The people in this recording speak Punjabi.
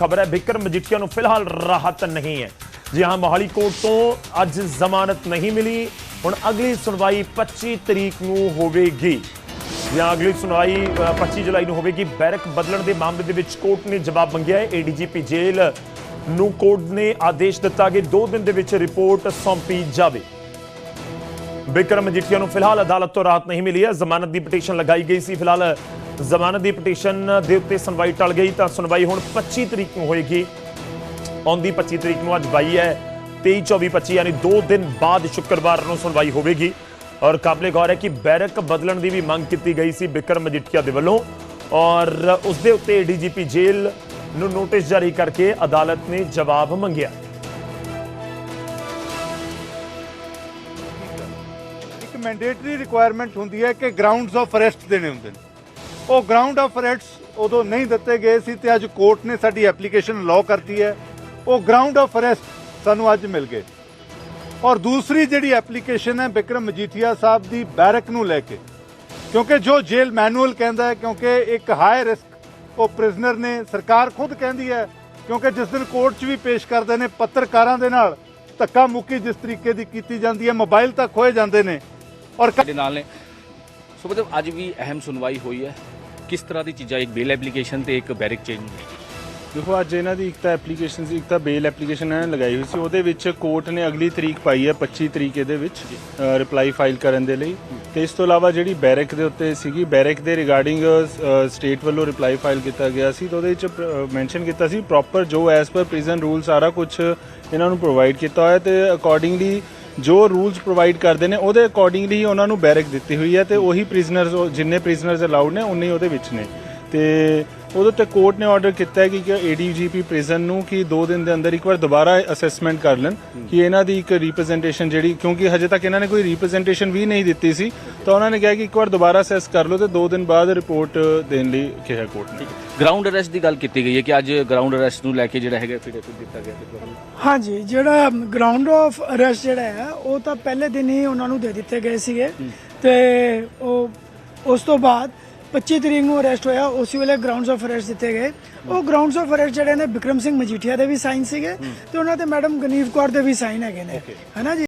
ਖਬਰ ਹੈ ਵਿਕਰਮ ਮਜੀਠੀਆ ਨੂੰ ਫਿਲਹਾਲ ਰਾਹਤ ਨਹੀਂ ਹੈ। ਜੀ ਹਾਂ ਮੋਹਾਲੀ ਕੋਰਟ ਤੋਂ ਅੱਜ ਜ਼ਮਾਨਤ ਨਹੀਂ ਮਿਲੀ। ਹੁਣ ਅਗਲੀ ਸੁਣਵਾਈ 25 ਤਰੀਕ ਨੂੰ ਹੋਵੇਗੀ। ਜਾਂ ਅਗਲੀ ਸੁਣਵਾਈ ਅ, 25 ਜੁਲਾਈ ਨੂੰ ਹੋਵੇਗੀ। ਬੈਰਕ ਬਦਲਣ ਦੇ ਮਾਮਲੇ ਦੇ ਵਿੱਚ ਕੋਰਟ ਨੇ ਜਵਾਬ ਮੰਗਿਆ ਹੈ। ਏਡੀਜੀਪੀ ਜੇਲ੍ਹ ਨੂੰ ਕੋਰਟ ਨੇ ਆਦੇਸ਼ ਦਿੱਤਾ ਕਿ 2 ਦਿਨ ਦੇ ਵਿੱਚ ਰਿਪੋਰਟ ਸੌਂਪੀ ਜਾਵੇ। ਬਿਕਰਮ ਮਜੀਠੀਆ ਨੂੰ ਫਿਲਹਾਲ ਅਦਾਲਤ ਤੋਂ ਰਾਹਤ ਨਹੀਂ ਮਿਲੀ ਹੈ। ਜ਼ਮਾਨਤ ਦੀ ਪਟੀਸ਼ਨ ਲਗਾਈ ਗਈ ਸੀ। ਫਿਲਹਾਲ ਜ਼ਮਾਨਤ ਦੀ ਪਟੀਸ਼ਨ ਦੇ ਉੱਤੇ ਸੁਣਵਾਈ ਟਲ ਗਈ ਤਾਂ ਸੁਣਵਾਈ ਹੁਣ 25 ਤਰੀਕ ਨੂੰ ਹੋਏਗੀ। ਆਉਂਦੀ 25 ਤਰੀਕ ਨੂੰ ਅੱਜ 22 ਹੈ। 23 24 25 ਯਾਨੀ 2 ਦਿਨ ਬਾਅਦ ਸ਼ੁੱਕਰਵਾਰ ਨੂੰ ਸੁਣਵਾਈ ਹੋਵੇਗੀ। ਔਰ ਕਾਬਲੇ ਗੌਰ ਹੈ ਕਿ ਬੈਰਕ ਬਦਲਣ ਦੀ ਵੀ ਮੰਗ ਕੀਤੀ ਗਈ ਸੀ ਬਿਕਰਮ ਮਜੀਠੀਆ ਦੇ ਵੱਲੋਂ। ਔਰ ਉਸ ਦੇ ਉੱਤੇ ਡੀਜੀਪੀ ਜੇਲ੍ਹ ਨੂੰ ਨੋਟਿਸ ਜਾਰੀ ਕਰਕੇ ਅਦਾਲਤ ਨੇ ਜਵਾਬ ਮੰਗਿਆ। ਮੈਂਡੇਟਰੀ ਰਿਕੁਆਇਰਮੈਂਟ ਹੁੰਦੀ ਹੈ ਕਿ ਗਰਾਊਂਡਸ ਆਫ ਅਰੈਸਟ ਦੇਣੇ ਹੁੰਦੇ ਨੇ। ਉਹ ਗਰਾਊਂਡ ਆਫ ਅਰੈਸਟ ਉਦੋਂ ਨਹੀਂ ਦਿੱਤੇ ਗਏ ਸੀ ਤੇ ਅੱਜ ਕੋਰਟ ਨੇ ਸਾਡੀ ਐਪਲੀਕੇਸ਼ਨ ਲਾਅ ਕਰਤੀ ਹੈ। ਉਹ ਗਰਾਊਂਡ ਆਫ ਅਰੈਸਟ ਸਾਨੂੰ ਅੱਜ ਮਿਲ ਗਏ। ਔਰ ਦੂਸਰੀ ਜਿਹੜੀ ਐਪਲੀਕੇਸ਼ਨ ਹੈ ਬਿਕਰਮ ਮਜੀਠੀਆ ਸਾਹਿਬ ਦੀ ਬੈਰਕ ਨੂੰ ਲੈ ਕੇ, ਕਿਉਂਕਿ ਜੋ ਜੇਲ ਮੈਨੂਅਲ ਕਹਿੰਦਾ ਹੈ, ਕਿਉਂਕਿ ਇੱਕ ਹਾਈ ਰਿਸਕ ਉਹ ਪ੍ਰਿਜ਼ਨਰ ਨੇ, ਸਰਕਾਰ ਖੁਦ ਕਹਿੰਦੀ ਹੈ, ਕਿਉਂਕਿ ਜਿਸ ਦਿਨ ਕੋਰਟ 'ਚ ਵੀ ਪੇਸ਼ ਕਰਦੇ ਨੇ, ਪੱਤਰਕਾਰਾਂ ਦੇ ਨਾਲ ਧੱਕਾ ਮੁੱਕੀ ਜਿਸ ਤਰੀਕੇ ਦੀ ਕੀਤੀ ਜਾਂਦੀ ਹੈ ਮੋਬਾਈਲ ਤੱਕ ਖੋਏ ਜਾਂਦੇ ਨੇ ਔਰ ਸਾਡੇ ਨਾਲ ਨੇ। ਸੋ ਮਤਲਬ ਅੱਜ ਵੀ ਅਹਿਮ ਸੁਣਵਾਈ ਹੋਈ ਹੈ। ਕਿਸ ਤਰ੍ਹਾਂ ਦੀ ਚੀਜ਼ਾਂ ਇੱਕ ਬੇਲ ਐਪਲੀਕੇਸ਼ਨ ਤੇ ਇੱਕ ਬੈਰਿਕ ਚੇਂਜ ਦੇਖੋ ਅੱਜ ਇਹਨਾਂ ਦੀ ਇੱਕ ਤਾਂ ਐਪਲੀਕੇਸ਼ਨ ਸੀ ਇੱਕ ਤਾਂ ਬੇਲ ਐਪਲੀਕੇਸ਼ਨ ਇਹਨਾਂ ਨੇ ਲਗਾਈ ਹੋਈ ਸੀ। ਉਹਦੇ ਵਿੱਚ ਕੋਰਟ ਨੇ ਅਗਲੀ ਤਰੀਕ ਪਾਈ ਹੈ 25 ਤਰੀਕ ਇਹਦੇ ਵਿੱਚ ਰਿਪਲਾਈ ਫਾਈਲ ਕਰਨ ਦੇ ਲਈ। ਤੇ ਇਸ ਤੋਂ ਇਲਾਵਾ ਜਿਹੜੀ ਬੈਰਕ ਦੇ ਉੱਤੇ ਸੀਗੀ ਬੈਰਕ ਦੇ ਰਿਗਾਰਡਿੰਗ ਸਟੇਟ ਵੱਲੋਂ ਰਿਪਲਾਈ ਫਾਈਲ ਕੀਤਾ ਗਿਆ ਸੀ। ਤਾਂ ਉਹਦੇ ਵਿੱਚ ਮੈਂਸ਼ਨ ਕੀਤਾ ਸੀ ਪ੍ਰੋਪਰ ਜੋ ਐਸ ਪਰ ਪ੍ਰਿਜ਼ਨ ਰੂਲ ਸਾਰਾ ਕੁਝ ਇਹਨਾਂ ਨੂੰ ਪ੍ਰੋਵਾਈਡ ਕੀਤਾ ਹੋਇਆ ਤੇ ਅਕੋਰਡਿੰਗਲੀ ਜੋ ਰੂਲਸ ਪ੍ਰੋਵਾਈਡ ਕਰਦੇ ਨੇ, ਉਹਦੇ ਅਕੋਰਡਿੰਗਲੀ ਹੀ ਉਹਨਾਂ ਨੂੰ ਬੈਰਕ ਦਿੱਤੀ ਹੋਈ ਹੈ ਤੇ ਉਹੀ ਪ੍ਰਿਜ਼ਨਰਸ ਜਿੰਨੇ ਪ੍ਰਿਜ਼ਨਰਸ ਅਲਾਉਡ ਨੇ, ਉਨੇ ਹੀ ਉਹਦੇ ਵਿੱਚ ਨੇ। ਤੇ ਉਹਦੇ ਤੇ ਕੋਰਟ ਨੇ ਆਰਡਰ ਕੀਤਾ ਹੈ ਕਿ ਏਡੀਜੀਪੀ ਪ੍ਰਿਜ਼ਨ ਨੂੰ ਕਿ 2 ਦਿਨ ਦੇ ਅੰਦਰ ਇੱਕ ਵਾਰ ਦੁਬਾਰਾ ਅਸੈਸਮੈਂਟ ਕਰ ਲੈਣ ਕਿ ਇਹਨਾਂ ਦੀ ਇੱਕ ਰਿਪਰੈਜ਼ੈਂਟੇਸ਼ਨ ਜਿਹੜੀ ਕਿਉਂਕਿ ਹਜੇ ਤੱਕ ਇਹਨਾਂ ਨੇ ਕੋਈ ਰਿਪਰੈਜ਼ੈਂਟੇਸ਼ਨ ਵੀ ਨਹੀਂ ਦਿੱਤੀ ਸੀ ਤਾਂ ਉਹਨਾਂ ਨੇ ਕਿਹਾ ਕਿ ਇੱਕ ਵਾਰ ਦੁਬਾਰਾ ਅਸੈਸ ਕਰ ਲਓ ਤੇ 2 ਦਿਨ ਬਾਅਦ ਰਿਪੋਰਟ ਦੇਣ ਲਈ ਕਿਹਾ ਕੋਰਟ ਨੇ। ਗਰਾਊਂਡ ਅਰੈਸਟ ਦੀ ਗੱਲ ਕੀਤੀ ਗਈ ਹੈ ਕਿ ਅੱਜ ਗਰਾਊਂਡ ਅਰੈਸਟ ਨੂੰ ਲੈ ਕੇ ਜਿਹੜਾ ਹੈਗਾ ਫਿਰ ਦਿੱਤਾ ਗਿਆ ਹਾਂਜੀ ਜਿਹੜਾ ਗਰਾਊਂਡ ਆਫ ਅਰੈਸਟ ਜਿਹੜਾ ਹੈ ਉਹ ਤਾਂ ਪਹਿਲੇ ਦਿਨ ਹੀ ਉਹਨਾਂ ਨੂੰ ਦੇ ਦਿੱਤੇ ਗਏ ਸੀਗੇ ਤੇ ਉਹ ਉਸ ਤੋਂ ਬਾਅਦ 25 ਤਰੀਕ ਨੂੰ ਅਰੈਸਟ ਹੋਇਆ। ਉਸੇ ਵੇਲੇ ਗਰਾਊਂਡਸ ਆਫ ਅਰੈਸਟ ਦਿੱਤੇ ਗਏ। ਉਹ ਗਰਾਊਂਡਸ ਆਫ ਅਰੈਸਟ ਜਿਹੜੇ ਨੇ ਵਿਕਰਮ ਸਿੰਘ ਮਜੀਠੀਆ ਦੇ ਵੀ ਸਾਈਨ ਸੀਗੇ ਤੇ ਉਹਨਾਂ ਤੇ ਮੈਡਮ ਗਨੀਵ ਕੌਰ ਦੇ ਵੀ ਸਾਈਨ ਹੈਗੇ ਨੇ। ਹੈਨਾ ਜੀ?